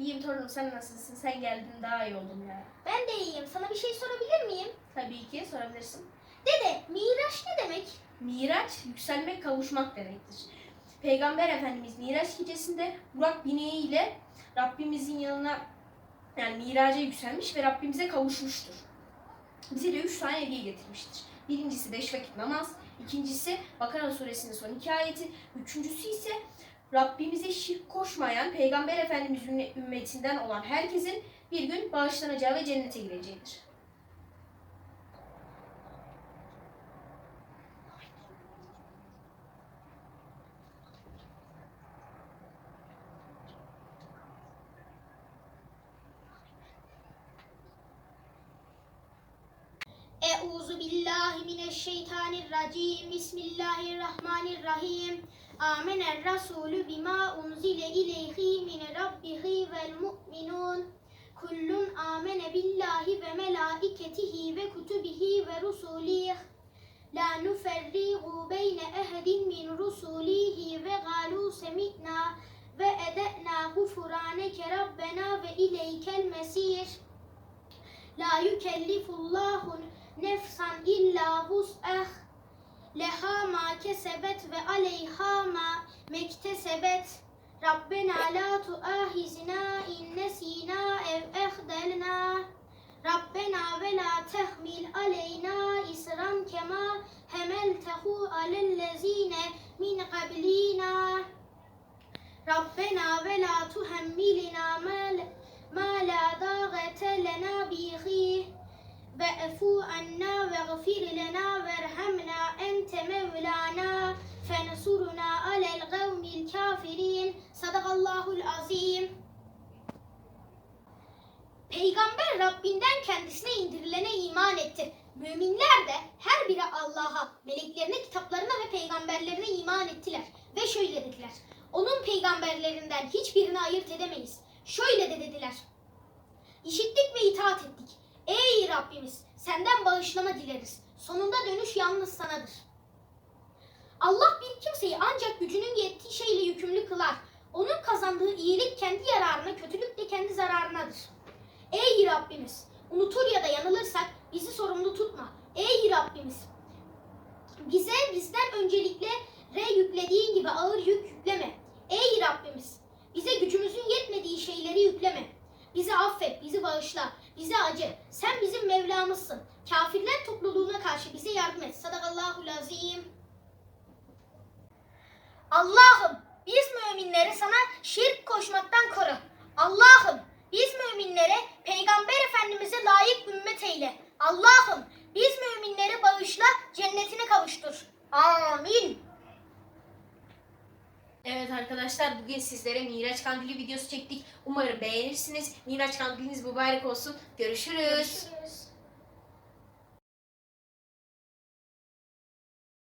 İyiyim torunum sen nasılsın? Sen geldin daha iyi oldum ya. Ben de iyiyim. Sana bir şey sorabilir miyim? Tabii ki sorabilirsin. Dede, Miraç ne demek? Miraç yükselmek kavuşmak demektir. Peygamber Efendimiz Miraç gecesinde Burak bineği ile Rabbimizin yanına yani miraca yükselmiş ve Rabbimize kavuşmuştur. Bize de üç tane hediye getirmiştir. Birincisi beş vakit namaz, ikincisi Bakara suresinin son iki ayeti, üçüncüsü ise Rabbimize şirk koşmayan Peygamber Efendimiz ümmet- ümmetinden olan herkesin bir gün bağışlanacağı ve cennete gireceğidir. Euzu billahi mineşşeytanirracim. Bismillahirrahmanirrahim. آمن الرسول بما أنزل إليه من ربه والمؤمنون. كل آمن بالله وملائكته وكتبه ورسوله لا نفرق بين أحد من رسوله وقالوا سمعنا وأدأنا غفرانك ربنا وإليك المسير لا يكلف الله نفسا إلا وسعها. لها ما كسبت وعليها ما مكتسبت ربنا لا تؤاخذنا إن نسينا أو أخذلنا. ربنا ولا تحمل علينا إسرا كما حملته على الذين من قبلنا. ربنا ولا تحملنا ما لا طاقة لنا به. واعف عنا واغفر Rabbinden kendisine indirilene iman etti. Müminler de her biri Allah'a, meleklerine, kitaplarına ve peygamberlerine iman ettiler. Ve şöyle dediler. Onun peygamberlerinden hiçbirini ayırt edemeyiz. Şöyle de dediler. İşittik ve itaat ettik. Ey Rabbimiz senden bağışlama dileriz. Sonunda dönüş yalnız sanadır. Allah bir kimseyi ancak gücünün yettiği şeyle yükümlü kılar. Onun kazandığı iyilik kendi yararına, kötülük de kendi zararınadır. Ey Rabbimiz unutur ya da yanılırsak bizi sorumlu tutma. Ey Rabbimiz bize bizden öncelikle re yüklediğin gibi ağır yük yükleme. Ey Rabbimiz bize gücümüzün yetmediği şeyleri yükleme. Bizi affet, bizi bağışla, bize acı. Sen bizim Mevlamızsın. Kafirler topluluğuna karşı bize yardım et. Sadakallahul azim. Allah'ım biz müminleri sana şirk koşmaktan koru. Allah'ım biz müminlere Peygamber Efendimiz'e layık ümmet eyle. Allah'ım biz müminleri bağışla cennetine kavuştur. Amin. Evet arkadaşlar bugün sizlere Miraç Kandili videosu çektik. Umarım beğenirsiniz. Miraç Kandiliniz mübarek olsun. Görüşürüz. Görüşürüz.